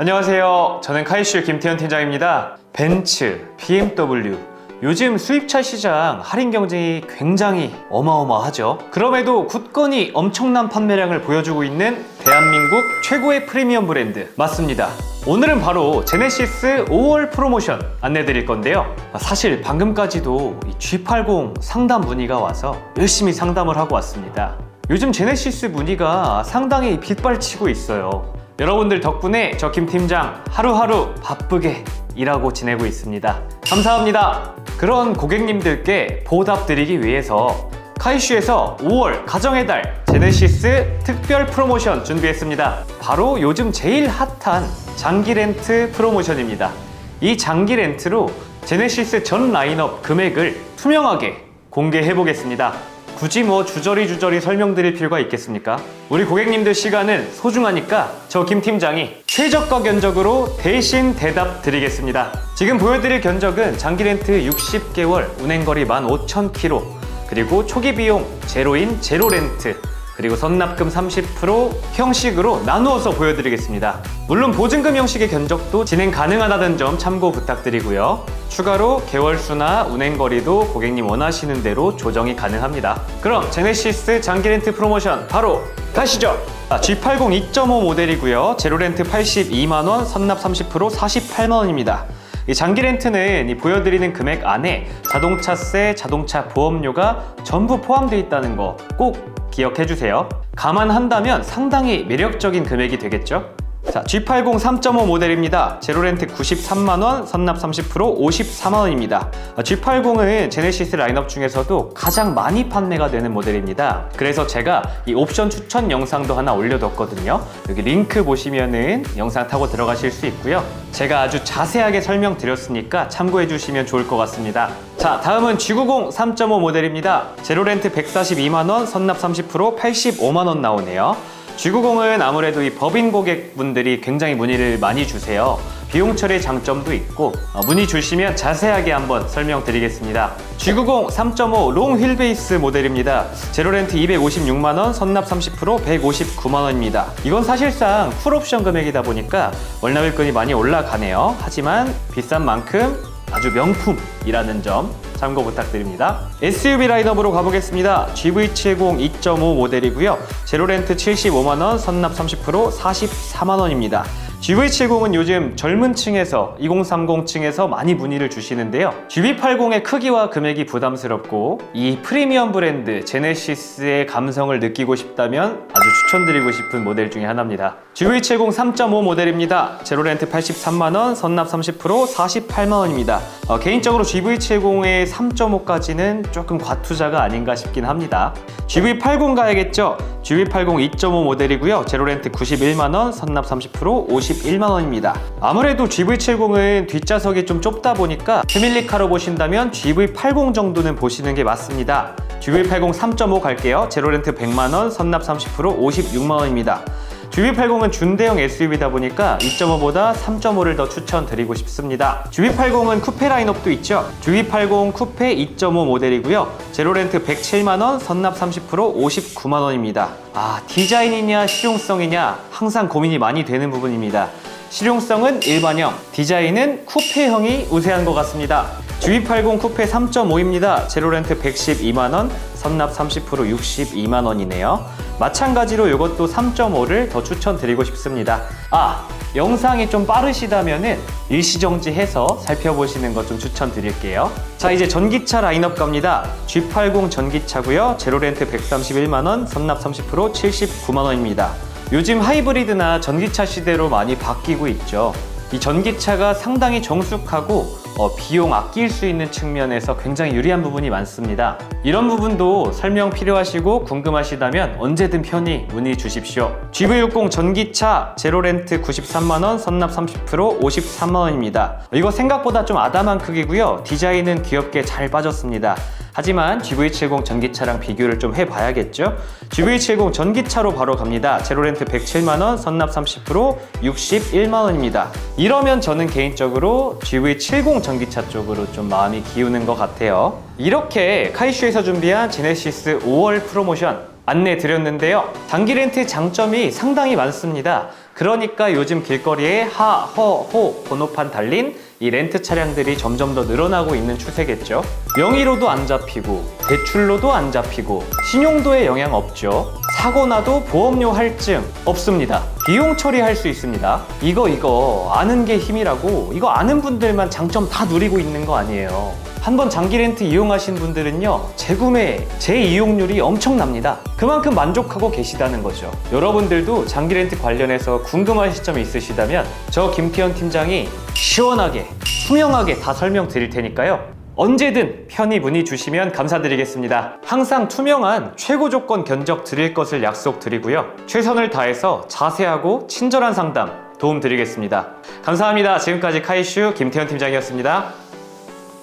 안녕하세요. 저는 카이슈 김태현 팀장입니다. 벤츠, BMW, 요즘 수입차 시장 할인 경쟁이 굉장히 어마어마하죠. 그럼에도 굳건히 엄청난 판매량을 보여주고 있는 대한민국 최고의 프리미엄 브랜드 맞습니다. 오늘은 바로 제네시스 5월 프로모션 안내 드릴 건데요. 사실 방금까지도 이 G80 상담 문의가 와서 열심히 상담을 하고 왔습니다. 요즘 제네시스 문의가 상당히 빗발치고 있어요. 여러분들 덕분에 저 김 팀장 하루하루 바쁘게 일하고 지내고 있습니다. 감사합니다. 그런 고객님들께 보답드리기 위해서 카이슈에서 5월 가정의 달 제네시스 특별 프로모션 준비했습니다. 바로 요즘 제일 핫한 장기 렌트 프로모션입니다. 이 장기 렌트로 제네시스 전 라인업 금액을 투명하게 공개해 보겠습니다. 굳이 뭐 주저리 주저리 설명드릴 필요가 있겠습니까? 우리 고객님들 시간은 소중하니까 저 김 팀장이 최저가 견적으로 대신 대답 드리겠습니다. 지금 보여드릴 견적은 장기 렌트 60개월 운행거리 15,000km 그리고 초기 비용 제로인 제로 렌트 그리고 선납금 30% 형식으로 나누어서 보여드리겠습니다. 물론 보증금 형식의 견적도 진행 가능하다는 점 참고 부탁드리고요. 추가로 개월수나 운행거리도 고객님 원하시는 대로 조정이 가능합니다. 그럼 제네시스 장기 렌트 프로모션 바로 가시죠! G80 2.5 모델이고요. 제로 렌트 82만원, 선납 30% 48만원입니다. 이 장기 렌트는 이 보여드리는 금액 안에 자동차세, 자동차 보험료가 전부 포함되어 있다는 거 꼭 기억해 주세요. 감안한다면 상당히 매력적인 금액이 되겠죠? 자, G80 3.5 모델입니다. 제로 렌트 93만원, 선납 30% 54만원입니다. G80은 제네시스 라인업 중에서도 가장 많이 판매가 되는 모델입니다. 그래서 제가 이 옵션 추천 영상도 하나 올려뒀거든요. 여기 링크 보시면은 영상 타고 들어가실 수 있고요. 제가 아주 자세하게 설명드렸으니까 참고해 주시면 좋을 것 같습니다. 자, 다음은 G90 3.5 모델입니다. 제로 렌트 142만원, 선납 30% 85만원 나오네요. G90은 아무래도 이 법인 고객분들이 굉장히 문의를 많이 주세요. 비용 처리 장점도 있고 어, 문의 주시면 자세하게 한번 설명드리겠습니다. G90 3.5 롱 휠베이스 모델입니다. 제로 렌트 256만 원, 선납 30% 159만 원입니다. 이건 사실상 풀옵션 금액이다 보니까 월납일금이 많이 올라가네요. 하지만 비싼 만큼 아주 명품이라는 점 참고 부탁드립니다. SUV 라인업으로 가보겠습니다. GV70 2.5 모델이고요. 제로 렌트 75만원, 선납 30% 44만원입니다. GV70은 요즘 젊은 층에서 2030 층에서 많이 문의를 주시는데요. GV80의 크기와 금액이 부담스럽고 이 프리미엄 브랜드 제네시스의 감성을 느끼고 싶다면 아주 추천드리고 싶은 모델 중에 하나입니다. GV70 3.5 모델입니다. 제로 렌트 83만원, 선납 30% 48만원입니다. 어, 개인적으로 GV70의 3.5까지는 조금 과투자가 아닌가 싶긴 합니다. GV80 가야겠죠? GV80 2.5 모델이고요. 제로 렌트 91만원, 선납 30% 51만원입니다. 아무래도 GV70은 뒷좌석이 좀 좁다 보니까 패밀리카로 보신다면 GV80 정도는 보시는 게 맞습니다. GV80 3.5 갈게요. 제로 렌트 100만원, 선납 30% 56만원입니다. GV80은 준대형 SUV다 보니까 2.5보다 3.5를 더 추천드리고 싶습니다. GV80은 쿠페 라인업도 있죠. GV80 쿠페 2.5 모델이고요. 제로 렌트 107만원, 선납 30% 59만원입니다. 아, 디자인이냐 실용성이냐 항상 고민이 많이 되는 부분입니다. 실용성은 일반형, 디자인은 쿠페형이 우세한 것 같습니다. G80 쿠페 3.5입니다. 제로 렌트 112만원, 선납 30% 62만원이네요. 마찬가지로 이것도 3.5를 더 추천드리고 싶습니다. 아, 영상이 좀 빠르시다면은 일시정지해서 살펴보시는 것 좀 추천드릴게요. 자, 이제 전기차 라인업 갑니다. G80 전기차고요. 제로 렌트 131만원, 선납 30% 79만원입니다. 요즘 하이브리드나 전기차 시대로 많이 바뀌고 있죠. 이 전기차가 상당히 정숙하고 어, 비용 아낄 수 있는 측면에서 굉장히 유리한 부분이 많습니다. 이런 부분도 설명 필요하시고 궁금하시다면 언제든 편히 문의 주십시오. GV60 전기차 제로 렌트 93만원, 선납 30% 53만원입니다. 이거 생각보다 좀 아담한 크기고요. 디자인은 귀엽게 잘 빠졌습니다. 하지만 GV70 전기차랑 비교를 좀 해봐야겠죠? GV70 전기차로 바로 갑니다. 제로 렌트 107만원, 선납 30% 61만원입니다. 이러면 저는 개인적으로 GV70 전기차 쪽으로 좀 마음이 기우는 것 같아요. 이렇게 카이슈에서 준비한 제네시스 5월 프로모션 안내 드렸는데요. 단기 렌트의 장점이 상당히 많습니다. 그러니까 요즘 길거리에 하, 허, 호 번호판 달린 이 렌트 차량들이 점점 더 늘어나고 있는 추세겠죠. 명의로도 안 잡히고 대출로도 안 잡히고 신용도에 영향 없죠. 사고 나도 보험료 할증 없습니다. 비용 처리할 수 있습니다. 이거 이거 아는 게 힘이라고 이거 아는 분들만 장점 다 누리고 있는 거 아니에요. 한번 장기 렌트 이용하신 분들은요 재구매 재이용률이 엄청납니다. 그만큼 만족하고 계시다는 거죠. 여러분들도 장기 렌트 관련해서 궁금하신 점이 있으시다면 저 김태현 팀장이 시원하게 투명하게 다 설명드릴 테니까요. 언제든 편히 문의 주시면 감사드리겠습니다. 항상 투명한 최고 조건 견적 드릴 것을 약속드리고요. 최선을 다해서 자세하고 친절한 상담 도움 드리겠습니다. 감사합니다. 지금까지 카이슈 김태현 팀장이었습니다